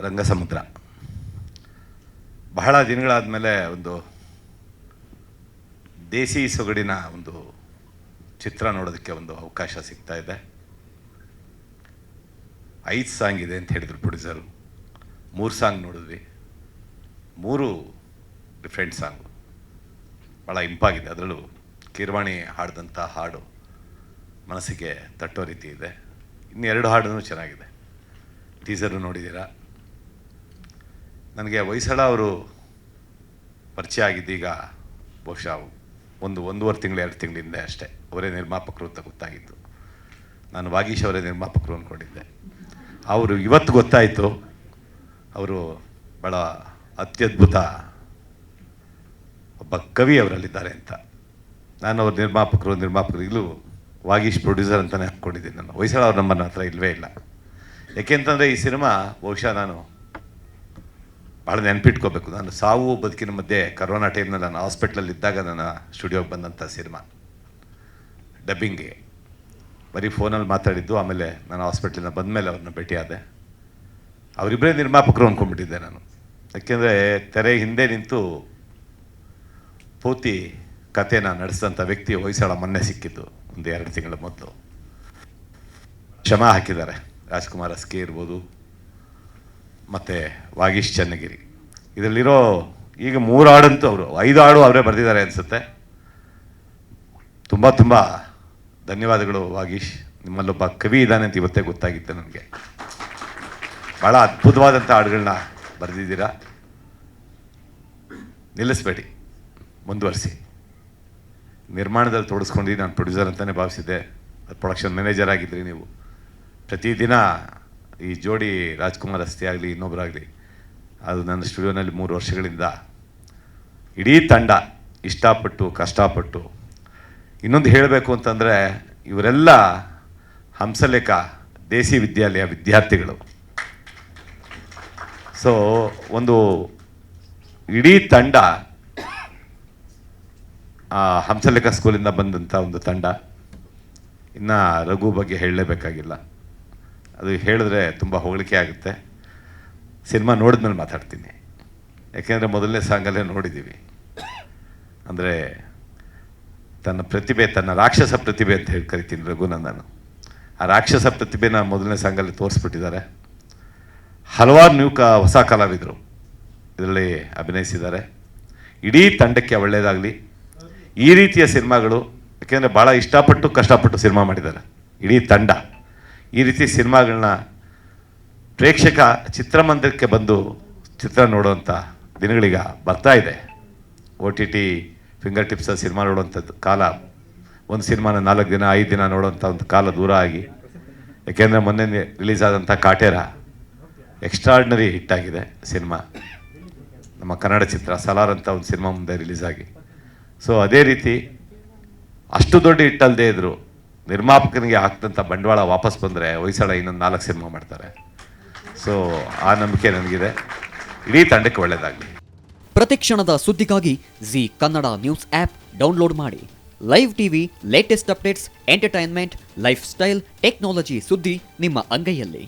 ರಂಗಸಮುದ್ರ. ಬಹಳ ದಿನಗಳಾದ ಮೇಲೆ ಒಂದು ದೇಸಿ ಸೊಗಡಿನ ಒಂದು ಚಿತ್ರ ನೋಡೋದಕ್ಕೆ ಒಂದು ಅವಕಾಶ ಸಿಗ್ತಾ ಇದೆ. ಐದು ಸಾಂಗ್ ಇದೆ ಅಂತ ಹೇಳಿದರು ಪ್ರೊಡ್ಯೂಸರು ಮೂರು ಸಾಂಗ್ ನೋಡಿದ್ವಿ. ಮೂರು ಡಿಫ್ರೆಂಟ್ ಸಾಂಗು ಭಾಳ ಇಂಪಾಗಿದೆ ಅದರಲ್ಲೂ ಕೀರ್ವಾಣಿ ಹಾಡಿದಂಥ ಹಾಡು ಮನಸ್ಸಿಗೆ ತಟ್ಟೋ ರೀತಿ ಇದೆ. ಇನ್ನೆರಡು ಹಾಡೂ ಚೆನ್ನಾಗಿದೆ. ಟೀಸರು ನೋಡಿದ್ದೀರಾ? ನನಗೆ ಹೊಯ್ಸಳ ಅವರು ಪರಿಚಯ ಆಗಿದ್ದೀಗ ಬಹುಶಃ ಒಂದು ಒಂದೂವರೆ ತಿಂಗಳು, ಎರಡು ತಿಂಗಳ ಹಿಂದೆ ಅಷ್ಟೇ. ಅವರೇ ನಿರ್ಮಾಪಕರು ಅಂತ ಗೊತ್ತಾಗಿತ್ತು. ನಾನು ವಾಗೀಶ್ ಅವರೇ ನಿರ್ಮಾಪಕರು ಅಂದ್ಕೊಂಡಿದ್ದೆ ಅವರು ಇವತ್ತು ಗೊತ್ತಾಯಿತು. ಅವರು ಭಾಳ ಅತ್ಯದ್ಭುತ ಒಬ್ಬ ಕವಿ ಅವರಲ್ಲಿದ್ದಾರೆ ಅಂತ. ನಾನು ಅವ್ರ ನಿರ್ಮಾಪಕರು ನಿರ್ಮಾಪಕರು, ಇಲ್ಲೂ ವಾಗೀಶ್ ಪ್ರೊಡ್ಯೂಸರ್ ಅಂತಲೇ ಹಾಕ್ಕೊಂಡಿದ್ದೀನಿ ನಾನು. ಹೊಯ್ಸಳ ಅವ್ರ ನಂಬರ್ ನನ್ನ ಹತ್ರ ಇಲ್ಲವೇ ಇಲ್ಲ. ಯಾಕೆಂತಂದರೆ ಈ ಸಿನಿಮಾ ಬಹುಶಃ ನಾನು ಭಾಳ ನೆನಪಿಟ್ಕೋಬೇಕು. ನಾನು ಸಾವು ಬದುಕಿನ ಮಧ್ಯೆ ಕರೋನಾ ಟೈಮ್ನಲ್ಲಿ ನಾನು ಹಾಸ್ಪಿಟ್ಲಲ್ಲಿ ಇದ್ದಾಗ ನನ್ನ ಸ್ಟುಡಿಯೋಗೆ ಬಂದಂಥ ಸಿನಿಮಾ. ಡಬ್ಬಿಂಗ್ಗೆ ಬರೀ ಫೋನಲ್ಲಿ ಮಾತಾಡಿದ್ದು, ಆಮೇಲೆ ನಾನು ಹಾಸ್ಪಿಟ್ಲಿಂದ ಬಂದಮೇಲೆ ಅವ್ರನ್ನ ಭೇಟಿಯಾದೆ ಅವರಿಬ್ಬರೇ ನಿರ್ಮಾಪಕರು ಅಂದ್ಕೊಂಡ್ಬಿಟ್ಟಿದ್ದೆ ನಾನು. ಯಾಕೆಂದರೆ ತೆರೆ ಹಿಂದೆ ನಿಂತು ಪೂರ್ತಿ ಕಥೆನ ನಡೆಸಿದಂಥ ವ್ಯಕ್ತಿ ಹೊಯ್ಸಳ ಮೊನ್ನೆ ಸಿಕ್ಕಿದ್ದು ಒಂದು ಎರಡು ತಿಂಗಳ ಮೊದಲು. ಕ್ಷಮ ಹಾಕಿದ್ದಾರೆ. ರಾಜ್ಕುಮಾರ್ ಅಸ್ಕೆ ಇರ್ಬೋದು. ಮತ್ತು ವಾಗೀಶ್ ಚನ್ನಗಿರಿ. ಇದರಲ್ಲಿರೋ ಈಗ ಮೂರು ಹಾಡಂತೂ ಅವರು, ಐದು ಹಾಡು ಅವರೇ ಬರೆದಿದ್ದಾರೆ ಅನಿಸುತ್ತೆ. ತುಂಬ ತುಂಬ ಧನ್ಯವಾದಗಳು ವಾಗೀಶ್. ನಿಮ್ಮಲ್ಲೊಬ್ಬ ಕವಿ ಇದ್ದಾನೆ ಅಂತ ಇವತ್ತೇ ಗೊತ್ತಾಗಿತ್ತು ನನಗೆ. ಭಾಳ ಅದ್ಭುತವಾದಂಥ ಹಾಡುಗಳನ್ನ ಬರೆದಿದ್ದೀರಾ. ನಿಲ್ಲಿಸ್ಬೇಡಿ, ಮುಂದುವರಿಸಿ. ನಿರ್ಮಾಣದಲ್ಲಿ ತೋಡಿಸ್ಕೊಂಡು ನಾನು ಪ್ರೊಡ್ಯೂಸರ್ ಅಂತಲೇ ಭಾವಿಸಿದ್ದೆ. ಪ್ರೊಡಕ್ಷನ್ ಮ್ಯಾನೇಜರ್ ಆಗಿದ್ರಿ ನೀವು. ಪ್ರತಿದಿನ ಈ ಜೋಡಿ ರಾಜ್ಕುಮಾರ್ ಅಸ್ತಿ ಆಗಲಿ ಇನ್ನೊಬ್ಬರಾಗಲಿ ಅದು ನನ್ನ ಸ್ಟುಡಿಯೋನಲ್ಲಿ ಮೂರು ವರ್ಷಗಳಿಂದ ಇಡೀ ತಂಡ ಇಷ್ಟಪಟ್ಟು, ಕಷ್ಟಪಟ್ಟು. ಇನ್ನೊಂದು ಹೇಳಬೇಕು ಅಂತಂದರೆ, ಇವರೆಲ್ಲ ಹಂಸಲೇಖ ದೇಸಿ ವಿದ್ಯಾಲಯ ವಿದ್ಯಾರ್ಥಿಗಳು. ಸೊ ಒಂದು ಇಡೀ ತಂಡ ಹಂಸಲೇಖ ಸ್ಕೂಲಿಂದ ಬಂದಂಥ ಒಂದು ತಂಡ. ಇನ್ನು ರಘು ಬಗ್ಗೆ ಹೇಳಲೇಬೇಕಾಗಿಲ್ಲ. ಅದು ಹೇಳಿದ್ರೆ ತುಂಬ ಹೊಗಳಿಕೆ ಆಗುತ್ತೆ. ಸಿನಿಮಾ ನೋಡಿದ್ಮೇಲೆ ಮಾತಾಡ್ತೀನಿ. ಯಾಕೆಂದರೆ ಮೊದಲನೇ ಸಾಂಗಲ್ಲೇ ನೋಡಿದ್ದೀವಿ ಅಂದರೆ ತನ್ನ ಪ್ರತಿಭೆ, ತನ್ನ ರಾಕ್ಷಸ ಪ್ರತಿಭೆ ಅಂತ ಹೇಳಿ ಕರಿತೀನಿ ರಘುನಂದನು. ಆ ರಾಕ್ಷಸ ಪ್ರತಿಭೆನ ಮೊದಲನೇ ಸಾಂಗಲ್ಲಿ ತೋರಿಸ್ಬಿಟ್ಟಿದ್ದಾರೆ. ಹಲವಾರು ನೀವು ಕ ಹೊಸ ಕಲಾವಿದರು ಇದರಲ್ಲಿ ಅಭಿನಯಿಸಿದ್ದಾರೆ. ಇಡೀ ತಂಡಕ್ಕೆ ಒಳ್ಳೆಯದಾಗಲಿ. ಈ ರೀತಿಯ ಸಿನಿಮಾಗಳು, ಯಾಕೆಂದರೆ ಭಾಳ ಇಷ್ಟಪಟ್ಟು, ಕಷ್ಟಪಟ್ಟು ಸಿನಿಮಾ ಮಾಡಿದ್ದಾರೆ. ಇಡೀ ತಂಡ. ಈ ರೀತಿ ಸಿನಿಮಾಗಳನ್ನ ಪ್ರೇಕ್ಷಕ ಚಿತ್ರಮಂದಿರಕ್ಕೆ ಬಂದು ಚಿತ್ರ ನೋಡುವಂಥ ದಿನಗಳೀಗ ಬರ್ತಾ ಇದೆ. O T T finger tips cinema ನೋಡುವಂಥದ್ದು ಕಾಲ. ಒಂದು ಸಿನಿಮಾನ ನಾಲ್ಕು ದಿನ, ಐದು ದಿನ ನೋಡುವಂಥ ಒಂದು ಕಾಲ ದೂರ ಆಗಿ. ಯಾಕೆಂದರೆ ಮೊನ್ನೆ ರಿಲೀಸ್ ಆದಂಥ ಕಾಟೇರ ಎಕ್ಸ್ಟ್ರಾರ್ಡ್ನರಿ ಆಗಿದೆ ಸಿನಿಮಾ. ನಮ್ಮ ಕನ್ನಡ ಚಿತ್ರ ಸಲಾರ್ ಅಂತ ಒಂದು ಸಿನಿಮಾ ಮುಂದೆ ರಿಲೀಸ್ ಆಗಿ. ಸೊ ಅದೇ ರೀತಿ ಅಷ್ಟು ದೊಡ್ಡ ಹಿಟ್ಟಲ್ಲದೇ ಇದ್ರು ನಿರ್ಮಾಪಕನಿಗೆ ಆಗ್ತಂಥ ಬಂಡವಾಳ ವಾಪಸ್ ಬಂದರೆ ಹೊಯ್ಸಳ ಇನ್ನೊಂದು ನಾಲ್ಕು ಸಿನಿಮಾ ಮಾಡ್ತಾರೆ. ಸೊ ಆ ನಂಬಿಕೆ ನನಗಿದೆ. ಇಡೀ ತಂಡಕ್ಕೆ ಒಳ್ಳೆಯದಾಗಲಿ ಪ್ರತಿಕ್ಷಣದ ಸುದ್ದಿಗಾಗಿ Zee Kannada news app download ಮಾಡಿ. Live TV latest updates entertainment lifestyle technology ಸುದ್ದಿ ನಿಮ್ಮ ಅಂಗೈಯಲ್ಲಿ.